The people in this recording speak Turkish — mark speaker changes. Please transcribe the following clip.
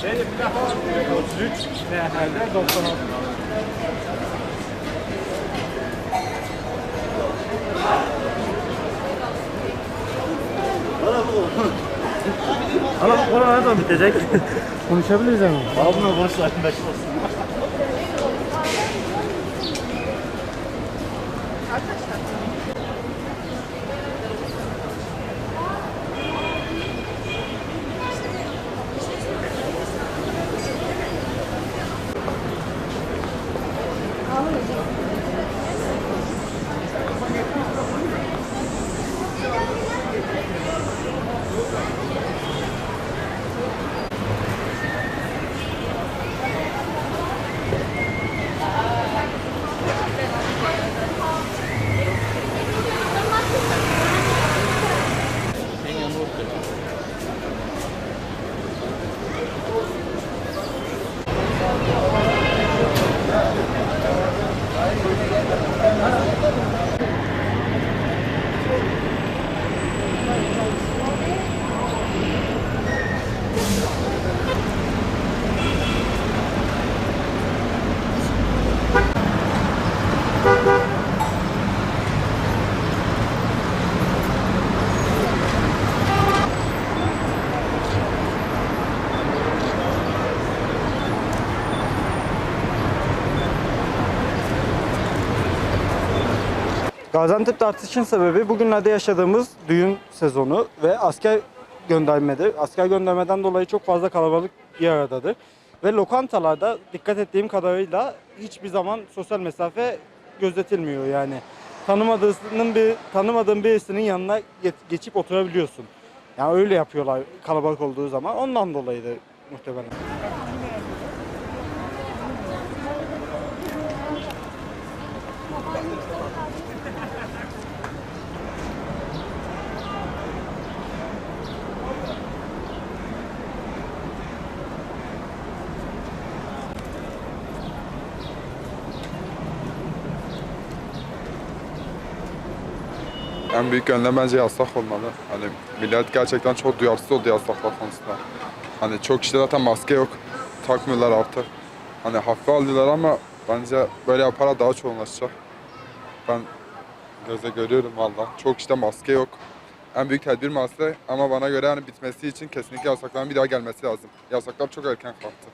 Speaker 1: Şey, bir defa 33 ne herhalde 96.
Speaker 2: Ama bu korona zaman bitecek? Konuşabiliriz ama.
Speaker 1: Abla boş ver beş olsun.
Speaker 3: Gaziantep'te artışın sebebi bugünlerde yaşadığımız düğün sezonu ve asker göndermedir. Asker göndermeden dolayı çok fazla kalabalık bir aradadır. Ve lokantalarda dikkat ettiğim kadarıyla hiçbir zaman sosyal mesafe gözetilmiyor yani. Tanımadığının bir tanımadığın birisinin yanına ge- geçip oturabiliyorsun. Yani öyle yapıyorlar kalabalık olduğu zaman. Ondan dolayıdır muhtemelen.
Speaker 4: En büyük önlem bence yasak olmalı. Hani millet gerçekten çok duyarsız oldu yasaklar konusunda. Hani çok kişide zaten maske yok. Takmıyorlar artık. Hani hafife alıyorlar ama bence böyle yaparak daha çoğunlaşacak. Ben göze görüyorum valla. Çok işte maske yok. En büyük tedbir maske ama bana göre hani bitmesi için kesinlikle yasakların bir daha gelmesi lazım. Yasaklar çok erken kalktı.